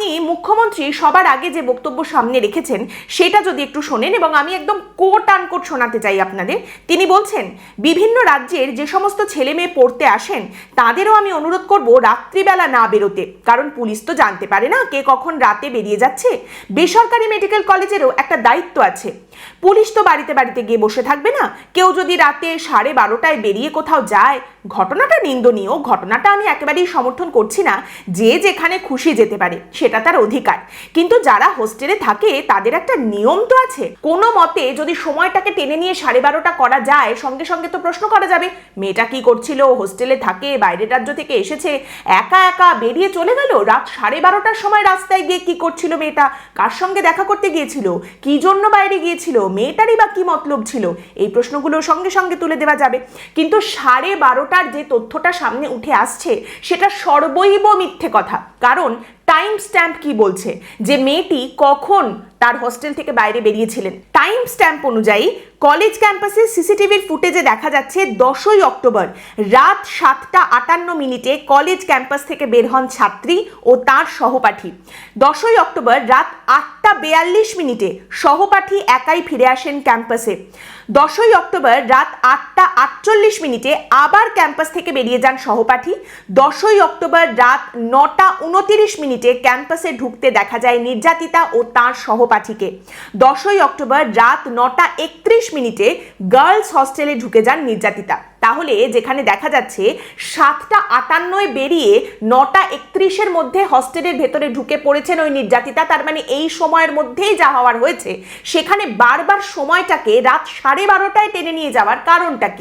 আপনি মুখ্যমন্ত্রী সবার আগে যে বক্তব্য সামনে রেখেছেন, সেটা যদি একটু শোনেন এবং আমি একদম কোট আনকোট শোনাতে চাই আপনাদের। তিনি বলছেন, বিভিন্ন রাজ্যের যে সমস্ত ছেলে মেয়ে পড়তে আসেন, তাদেরও আমি অনুরোধ করব রাত্রিবেলা না বেরোতে। কারণ পুলিশ তো জানতে পারে না কে কখন রাতে বেরিয়ে যাচ্ছে। বেসরকারি মেডিকেল কলেজেরও একটা দায়িত্ব আছে। পুলিশ তো বাড়িতে বাড়িতে গিয়ে বসে থাকবে না। কেউ যদি রাতে সাড়ে বারোটায় বেরিয়ে কোথাও যায় ঘটনাটা নিন্দনীয়, ঘটনাটা আমি একেবারেই সমর্থন করছি না, যে যেখানে খুশি যেতে পারে, সেটা তার অধিকার। কিন্তু যারা হোস্টেলে থাকে, তাদের একটা নিয়ম তো আছে। কোনো মতে যদি সময়টাকে টেনে নিয়ে সাড়ে বারোটা করা যায়, সঙ্গে সঙ্গে তো প্রশ্ন করা যাবে, মেয়েটা কি করছিল, হোস্টেলে থাকে, বাইরের রাজ্য থেকে এসেছে, একা একা বেরিয়ে চলে গেল, রাত সাড়ে বারোটার সময় রাস্তায় গিয়ে কি করছিল মেয়েটা, কার সঙ্গে দেখা করতে গিয়েছিল, কি জন্য বাইরে গিয়েছিল, মেয়েটারই বা কি মতলব ছিল, এই প্রশ্নগুলো সঙ্গে সঙ্গে তুলে দেওয়া যাবে। কিন্তু সাড়ে বারোটার যে তথ্যটা সামনে উঠে আসছে সেটা সর্বৈব মিথ্যে কথা। কারণ টাইম স্ট্যাম্প কি বলছে? যে মেয়েটি কখন তার হোস্টেল থেকে বাইরে বেরিয়েছিলেন। টাইম স্ট্যাম্প অনুযায়ী কলেজ ক্যাম্পাসে সিসিটিভির ফুটেজে দেখা যাচ্ছে দশই অক্টোবর রাত সাতটা আটান্ন মিনিটে কলেজ ক্যাম্পাস থেকে বের হন ছাত্রী ও তার সহপাঠী। দশই অক্টোবর রাত আটটা বেয়াল্লিশ মিনিটে সহপাঠী একাই ফিরে আসেন ক্যাম্পাসে দশই অক্টোবর রাত আটটা আটচল্লিশ মিনিটে আবার ক্যাম্পাস থেকে বেরিয়ে যান সহপাঠী। দশই অক্টোবর রাত নটা উনতিরিশ মিনিটে ক্যাম্পাসে ঢুকতে দেখা যায় নির্যাতিতা ও তার সহপাঠীকে। দশই অক্টোবর রাত নটা একত্রিশ মিনিটে গার্লস হস্টেলে ঢুকে যান নির্যাতিতা। তাহলে যেখানে দেখা যাচ্ছে, সাতটা আটান্নয় বেরিয়ে নটা একত্রিশের মধ্যে হস্টেলের ভেতরে ঢুকে পড়েছেন ওই নির্যাতিতা। তার মানে এই সময়ের মধ্যেই যা হওয়ার হয়েছে, সেখানে বারবার সময়টাকে রাত সাড়ে বারোটায় টেনে নিয়ে যাওয়ার কারণটা কি?